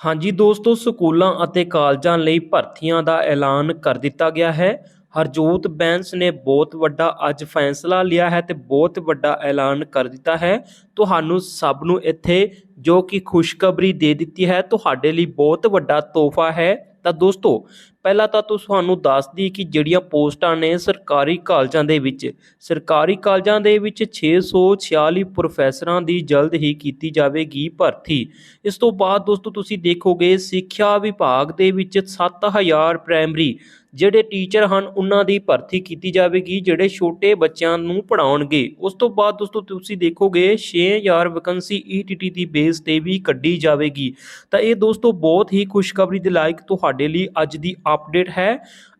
ਹਾਂਜੀ ਦੋਸਤੋ, ਸਕੂਲਾਂ ਅਤੇ ਕਾਲਜਾਂ ਲਈ ਭਰਤੀਆਂ ਦਾ ਐਲਾਨ ਕਰ ਦਿੱਤਾ ਗਿਆ ਹੈ। ਹਰਜੋਤ ਬੈਂਸ ਨੇ ਬਹੁਤ ਵੱਡਾ ਅੱਜ ਫੈਸਲਾ ਲਿਆ ਹੈ ਤੇ ਬਹੁਤ ਵੱਡਾ ਐਲਾਨ ਕਰ ਦਿੱਤਾ ਹੈ। ਤੁਹਾਨੂੰ ਸਭ ਨੂੰ ਇੱਥੇ ਜੋ ਕਿ ਖੁਸ਼ਖਬਰੀ ਦੇ ਦਿੱਤੀ ਹੈ, ਤੁਹਾਡੇ ਲਈ ਬਹੁਤ ਵੱਡਾ ਤੋਹਫਾ ਹੈ। ਤਾਂ ਦੋਸਤੋ, ਪਹਿਲਾਂ ਤਾਂ ਤੁਹਾਨੂੰ ਦੱਸ ਦਈਏ ਕਿ ਜਿਹੜੀਆਂ ਪੋਸਟਾਂ ਨੇ ਸਰਕਾਰੀ ਕਾਲਜਾਂ ਦੇ ਵਿੱਚ, ਸਰਕਾਰੀ ਕਾਲਜਾਂ ਦੇ ਵਿੱਚ 646 ਪ੍ਰੋਫੈਸਰਾਂ ਦੀ ਜਲਦ ਹੀ ਕੀਤੀ ਜਾਵੇਗੀ ਭਰਤੀ। ਇਸ ਤੋਂ ਬਾਅਦ ਦੋਸਤੋ, ਤੁਸੀਂ ਦੇਖੋਗੇ ਸਿੱਖਿਆ ਵਿਭਾਗ ਦੇ ਵਿੱਚ 7000 ਪ੍ਰਾਇਮਰੀ ਜਿਹੜੇ ਟੀਚਰ ਹਨ, ਉਹਨਾਂ ਦੀ ਭਰਤੀ ਕੀਤੀ ਜਾਵੇਗੀ, ਜਿਹੜੇ ਛੋਟੇ ਬੱਚਿਆਂ ਨੂੰ ਪੜਾਉਣਗੇ ਉਸ ਤੋਂ ਬਾਅਦ ਦੋਸਤੋ, ਤੁਸੀਂ ਦੇਖੋਗੇ 6000 ਵੈਕੰਸੀ ਈਟੀਟੀ ਦੀ ਬੇਸ ਤੇ ਵੀ ਕੱਢੀ ਜਾਵੇਗੀ। ਤਾਂ ਇਹ ਦੋਸਤੋ ਬਹੁਤ ਹੀ ਖੁਸ਼ਖਬਰੀ ਦੇ ਲਾਇਕ ਤੁਹਾਡੇ ਲਈ ਅੱਜ ਦੀ ਅਪਡੇਟ ਹੈ।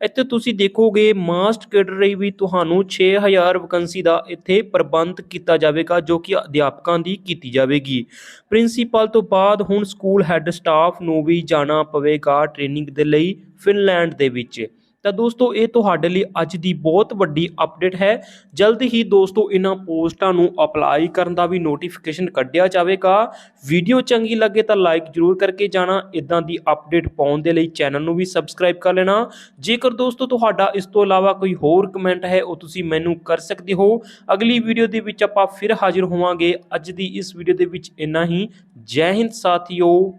ਇੱਥੇ ਤੁਸੀਂ ਦੇਖੋਗੇ ਮਾਸਟ ਕੇਡਰ ਲਈ ਵੀ ਤੁਹਾਨੂੰ 6000 ਵੈਕੰਸੀ ਦਾ ਇੱਥੇ ਪ੍ਰਬੰਧ ਕੀਤਾ ਜਾਵੇਗਾ, ਜੋ ਕਿ ਅਧਿਆਪਕਾਂ ਦੀ ਕੀਤੀ ਜਾਵੇਗੀ। ਪ੍ਰਿੰਸੀਪਲ ਤੋਂ ਬਾਅਦ ਹੁਣ ਸਕੂਲ ਹੈੱਡ ਸਟਾਫ ਨੂੰ ਵੀ ਜਾਣਾ ਪਵੇਗਾ ਟ੍ਰੇਨਿੰਗ ਦੇ ਲਈ ਫਿਨਲੈਂਡ ਦੇ ਵਿੱਚ। ਤਾਂ ਦੋਸਤੋ, ਇਹ ਤੁਹਾਡੇ ਲਈ ਅੱਜ ਦੀ ਬਹੁਤ ਵੱਡੀ ਅਪਡੇਟ ਹੈ। ਜਲਦ ਹੀ ਦੋਸਤੋ, ਇਹਨਾਂ ਪੋਸਟਾਂ ਨੂੰ ਅਪਲਾਈ ਕਰਨ ਦਾ ਵੀ ਨੋਟੀਫਿਕੇਸ਼ਨ ਕੱਢਿਆ ਜਾਵੇਗਾ। ਵੀਡੀਓ ਚੰਗੀ ਲੱਗੇ ਤਾਂ ਲਾਈਕ ਜਰੂਰ ਕਰਕੇ ਜਾਣਾ। ਇਦਾਂ ਦੀ ਅਪਡੇਟ ਪਾਉਣ ਦੇ ਲਈ ਚੈਨਲ ਨੂੰ ਵੀ ਸਬਸਕ੍ਰਾਈਬ ਕਰ ਲੈਣਾ। ਜੇਕਰ ਦੋਸਤੋ, ਤੁਹਾਡਾ ਇਸ ਤੋਂ ਇਲਾਵਾ ਕੋਈ ਹੋਰ ਕਮੈਂਟ ਹੈ, ਉਹ ਤੁਸੀਂ ਮੈਨੂੰ ਕਰ ਸਕਦੇ ਹੋ। ਅਗਲੀ ਵੀਡੀਓ ਦੇ ਵਿੱਚ ਆਪਾਂ ਫਿਰ ਹਾਜ਼ਰ ਹੋਵਾਂਗੇ। ਅੱਜ ਦੀ ਇਸ ਵੀਡੀਓ ਦੇ ਵਿੱਚ ਇੰਨਾ ਹੀ। ਜੈ ਹਿੰਦ, ਸਾਥੀਓ।